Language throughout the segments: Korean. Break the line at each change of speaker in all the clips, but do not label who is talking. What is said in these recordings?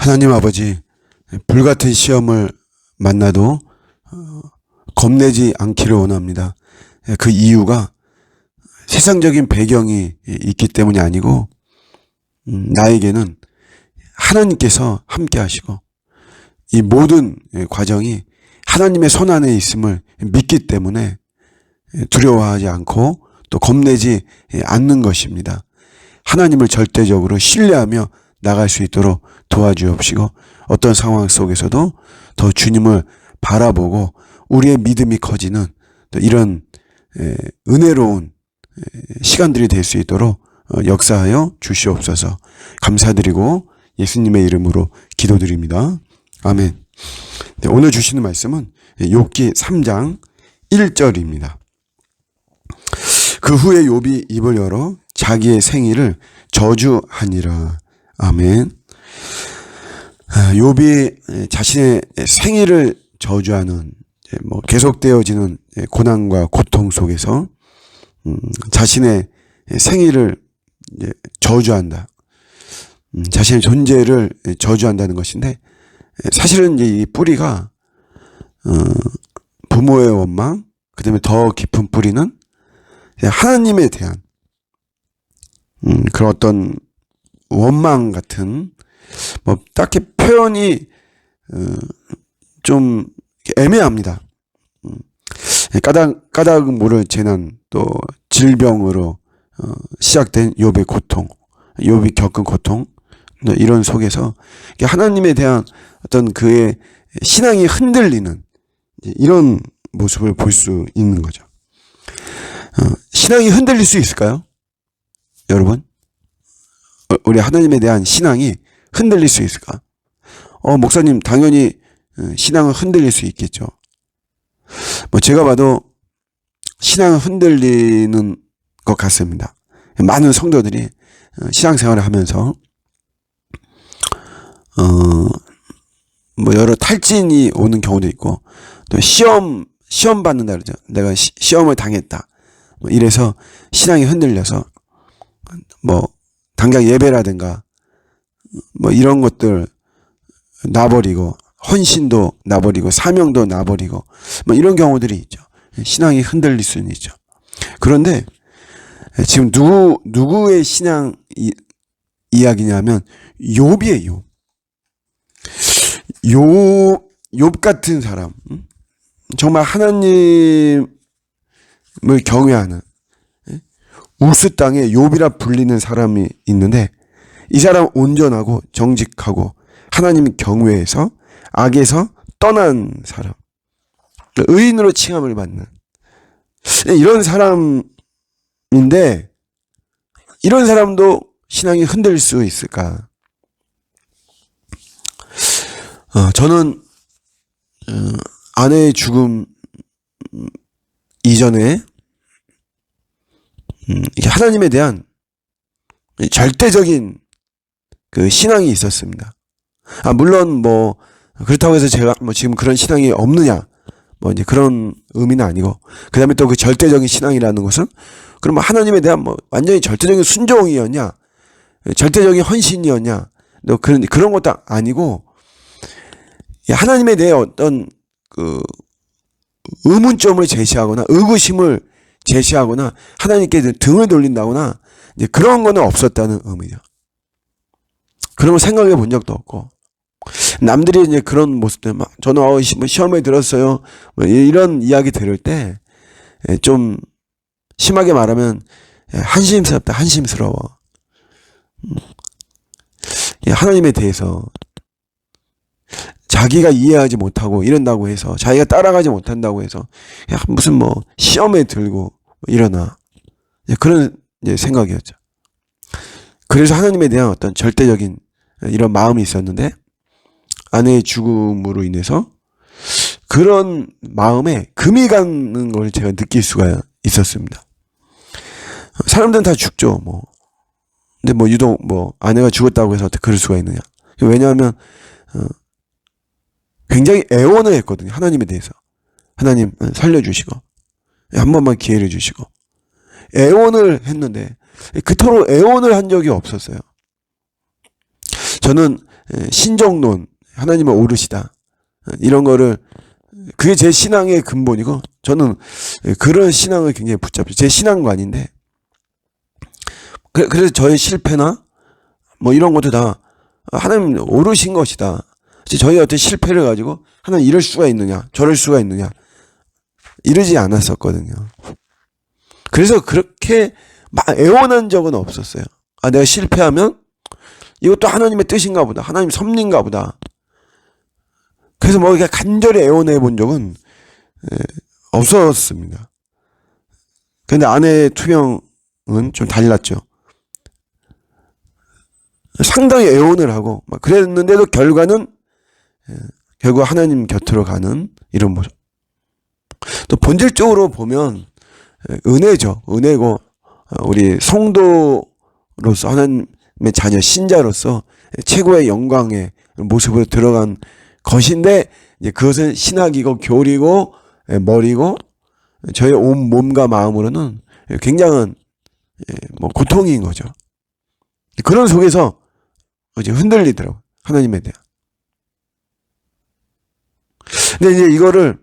하나님 아버지, 불같은 시험을 만나도 어, 겁내지 않기를 원합니다. 그 이유가 세상적인 배경이 있기 때문이 아니고 음, 나에게는 하나님께서 함께 하시고 이 모든 과정이 하나님의 손 안에 있음을 믿기 때문에 두려워하지 않고 또 겁내지 않는 것입니다. 하나님을 절대적으로 신뢰하며 나갈 수 있도록 도와주옵시고 어떤 상황 속에서도 더 주님을 바라보고 우리의 믿음이 커지는 또 이런 에, 은혜로운 에, 시간들이 될 수 있도록 어, 역사하여 주시옵소서 감사드리고 예수님의 이름으로 기도드립니다. 아멘. 네, 오늘 주시는 말씀은 욥기 3장 1절입니다. 그 후에 욥이 입을 열어 자기의 생일을 저주하니라. 아멘. 아, 욥이 자신의 생일을 저주하는 이제 뭐 계속되어지는 고난과 고통 속에서 음, 자신의 이제 저주한다. 음, 자신의 존재를 저주한다는 것인데 사실은 이 뿌리가 어, 부모의 원망, 그다음에 더 깊은 뿌리는 하나님에 대한 음, 그런 어떤 원망 같은 뭐 딱히 표현이 어, 좀 애매합니다. 음, 까닭 까닭은 모를 재난 또 질병으로 어, 시작된 욥의 고통, 욥이 겪은 고통 네, 이런 속에서 하나님에 대한 어떤 그의 신앙이 흔들리는 이런 모습을 볼 수 있는 거죠. 어, 신앙이 흔들릴 수 있을까요? 여러분? 어, 우리 하나님에 대한 신앙이 흔들릴 수 있을까? 어, 목사님, 당연히 어, 신앙은 흔들릴 수 있겠죠. 뭐, 제가 봐도 신앙은 흔들리는 것 같습니다. 많은 성도들이 신앙생활을 하면서, 어, 뭐, 여러 탈진이 오는 경우도 있고, 또 시험, 시험 받는다 그러죠. 내가 시, 시험을 당했다. 뭐 이래서 신앙이 흔들려서, 뭐, 당장 예배라든가, 뭐 이런 것들 놔버리고, 헌신도 놔버리고, 사명도 놔버리고, 뭐 이런 경우들이 있죠. 신앙이 흔들릴 수는 있죠. 그런데 지금 누구, 누구의 신앙 이, 이야기냐면, 욥이에요, 욥. 욥, 욥 같은 사람. 음? 정말 하나님을 경외하는, 예? 우스 땅에 욥이라 불리는 사람이 있는데, 이 사람 온전하고 정직하고 하나님 경외해서 악에서 떠난 사람. 의인으로 칭함을 받는. 이런 사람인데, 이런 사람도 신앙이 흔들릴 수 있을까? 어, 저는, 어, 아내의 죽음 이전에, 음, 하나님에 대한 절대적인 그 신앙이 있었습니다. 아, 물론 뭐, 그렇다고 해서 제가 뭐 지금 그런 신앙이 없느냐, 뭐 이제 그런 의미는 아니고, 그 다음에 또 그 절대적인 신앙이라는 것은, 그러면 하나님에 대한 뭐 완전히 절대적인 순종이었냐, 절대적인 헌신이었냐, 또 그런, 그런 것도 아니고, 하나님에 대해 어떤 그 의문점을 제시하거나 의구심을 제시하거나 하나님께 등을 돌린다거나 이제 그런 거는 없었다는 의미죠. 그런 걸 생각해 본 적도 없고 남들이 이제 그런 모습들 막 저는 어, 시- 뭐 시험에 들었어요 뭐 이런 이야기 들을 때 좀 심하게 말하면 예, 한심스럽다 한심스러워 음. 예, 하나님에 대해서 자기가 이해하지 못하고 이런다고 해서 자기가 따라가지 못한다고 해서 야, 무슨 뭐 시험에 들고 일어나 그런 생각이었죠. 그래서 하나님에 대한 어떤 절대적인 이런 마음이 있었는데 아내의 죽음으로 인해서 그런 마음에 금이 가는 걸 제가 느낄 수가 있었습니다. 사람들은 다 죽죠, 뭐. 근데 뭐 유독 뭐 아내가 죽었다고 해서 어떻게 그럴 수가 있느냐. 왜냐하면 어, 굉장히 애원을 했거든요. 하나님에 대해서. 하나님 살려주시고 한 번만 기회를 주시고 애원을 했는데 그토록 애원을 한 적이 없었어요. 저는 에, 신정론 하나님은 오르시다 어, 이런 거를 그게 제 신앙의 근본이고 저는 에, 그런 신앙을 굉장히 붙잡죠. 제 신앙관인데 그, 그래서 저의 실패나 뭐 이런 것도 다 하나님 오르신 것이다. 저희 어떤 실패를 가지고 하나님 이럴 수가 있느냐 저럴 수가 있느냐 이러지 않았었거든요. 그래서 그렇게 막 애원한 적은 없었어요. 아, 내가 실패하면 이것도 하나님의 뜻인가 보다. 하나님 섭리인가 보다. 그래서 뭐 이렇게 간절히 애원해 본 적은 에, 없었습니다. 근데 아내의 투영은 좀 달랐죠. 상당히 애원을 하고 막 그랬는데도 결과는 에, 결국 하나님 곁으로 가는 이런 모습. 또 본질적으로 보면 에, 은혜죠. 은혜고 어, 우리 성도로서 하나님의 자녀 신자로서 최고의 영광의 모습으로 들어간 것인데 이제 그것은 신학이고 교리고 에, 머리고 저의 온 몸과 마음으로는 굉장한 예, 뭐 고통인 거죠. 그런 속에서 이제 흔들리더라고 하나님에 대한. 근데 이제 이거를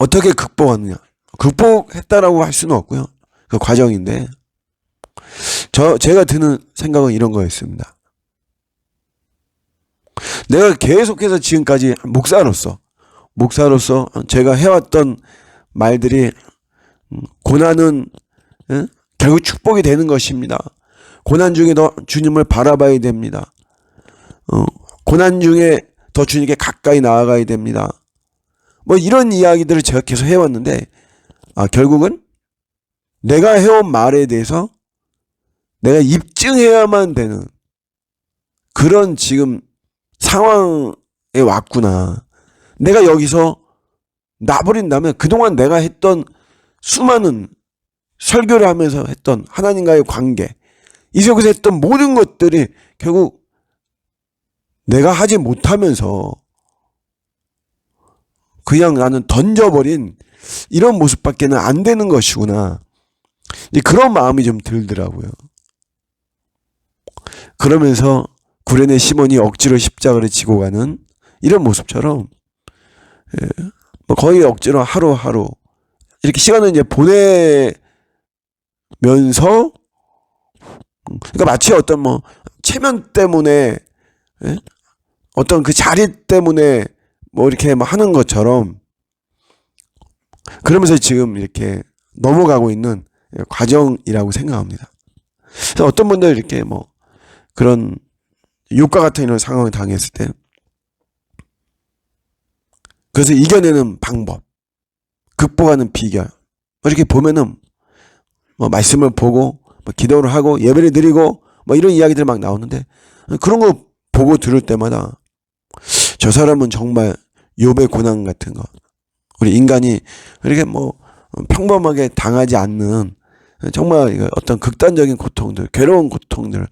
어떻게 극복하느냐? 극복했다라고 할 수는 없고요. 그 과정인데 저 제가 드는 생각은 이런 거였습니다. 내가 계속해서 지금까지 목사로서 목사로서 제가 해왔던 말들이 음, 고난은 예? 결국 축복이 되는 것입니다. 고난 중에도 주님을 바라봐야 됩니다. 어, 고난 중에 더 주님께 가까이 나아가야 됩니다. 뭐 이런 이야기들을 제가 계속 해왔는데 아 결국은 내가 해온 말에 대해서 내가 입증해야만 되는 그런 지금 상황에 왔구나. 내가 여기서 놔버린다면 그동안 내가 했던 수많은 설교를 하면서 했던 하나님과의 관계, 이 속에서 했던 모든 것들이 결국 내가 하지 못하면서 그냥 나는 던져버린 이런 모습밖에는 안 되는 것이구나. 그런 마음이 좀 들더라고요. 그러면서 구레네 시몬이 억지로 십자가를 지고 가는 이런 모습처럼 예, 뭐 거의 억지로 하루하루 이렇게 시간을 이제 보내면서 그러니까 마치 어떤 뭐 체면 때문에 예? 어떤 그 자리 때문에 뭐 이렇게 뭐 하는 것처럼 그러면서 지금 이렇게 넘어가고 있는 과정이라고 생각합니다. 그래서 어떤 분들 이렇게 뭐 그런 육과 같은 이런 상황을 당했을 때 그래서 이겨내는 방법, 극복하는 비결 이렇게 보면은 뭐 말씀을 보고 뭐 기도를 하고 예배를 드리고 뭐 이런 이야기들 막 나오는데 그런 거 보고 들을 때마다 저 사람은 정말 욥의 고난 같은 거 우리 인간이 이렇게 뭐 평범하게 당하지 않는 정말 어떤 극단적인 고통들, 괴로운 고통들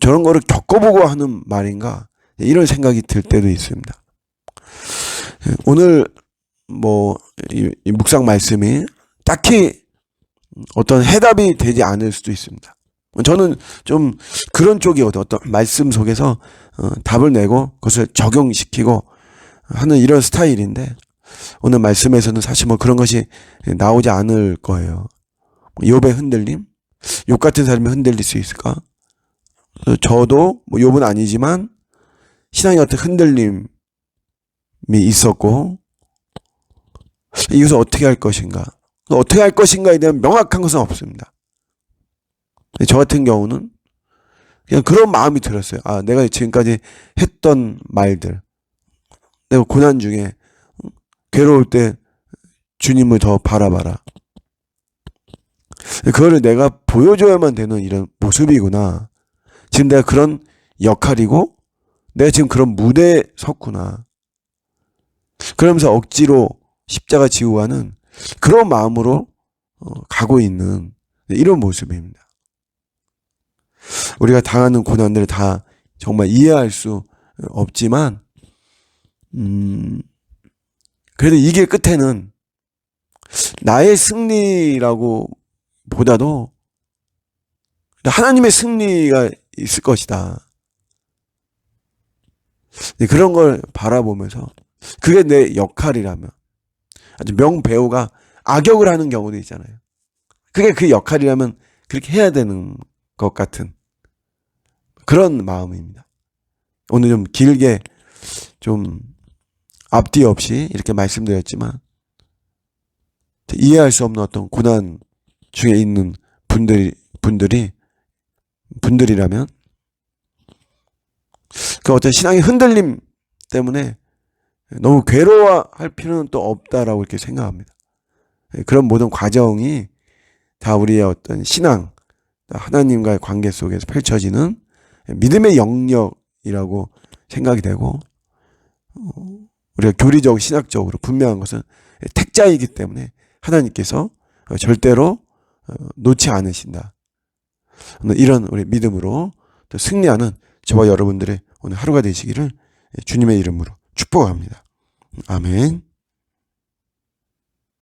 저런 거를 겪어보고 하는 말인가 이런 생각이 들 때도 있습니다. 오늘 뭐이 이 묵상 말씀이 딱히 어떤 해답이 되지 않을 수도 있습니다. 저는 좀 그런 쪽이거든요. 어떤 말씀 속에서 어, 답을 내고 그것을 적용시키고 하는 이런 스타일인데 오늘 말씀에서는 사실 뭐 그런 것이 나오지 않을 거예요. 욥의 흔들림? 욥 같은 사람이 흔들릴 수 있을까? 저도 뭐 욥은 아니지만 신앙의 어떤 흔들림이 있었고 이것을 어떻게 할 것인가? 어떻게 할 것인가에 대한 명확한 것은 없습니다. 저 같은 경우는 그냥 그런 마음이 들었어요. 아, 내가 지금까지 했던 말들. 내가 고난 중에 괴로울 때 주님을 더 바라봐라. 그거를 내가 보여줘야만 되는 이런 모습이구나. 지금 내가 그런 역할이고, 내가 지금 그런 무대에 섰구나. 그러면서 억지로 십자가 지고 가는 그런 마음으로 어, 가고 있는 이런 모습입니다. 우리가 당하는 고난들을 다 정말 이해할 수 없지만, 음, 그래도 이게 끝에는 나의 승리라고 보다도 하나님의 승리가 있을 것이다. 네, 그런 걸 바라보면서 그게 내 역할이라면 아주 명 배우가 악역을 하는 경우도 있잖아요. 그게 그 역할이라면 그렇게 해야 되는 것 같은 그런 마음입니다. 오늘 좀 길게 좀 앞뒤 없이 이렇게 말씀드렸지만 이해할 수 없는 어떤 고난 중에 있는 분들이 분들이 분들이라면 그 어떤 신앙의 흔들림 때문에 너무 괴로워할 필요는 또 없다라고 이렇게 생각합니다. 그런 모든 과정이 다 우리의 어떤 신앙, 하나님과의 관계 속에서 펼쳐지는 믿음의 영역이라고 생각이 되고, 어, 우리가 교리적, 신학적으로 분명한 것은 택자이기 때문에 하나님께서 절대로 어, 놓지 않으신다. 이런 우리 믿음으로 또 승리하는 저와 여러분들의 오늘 하루가 되시기를 주님의 이름으로 축복합니다. 아멘.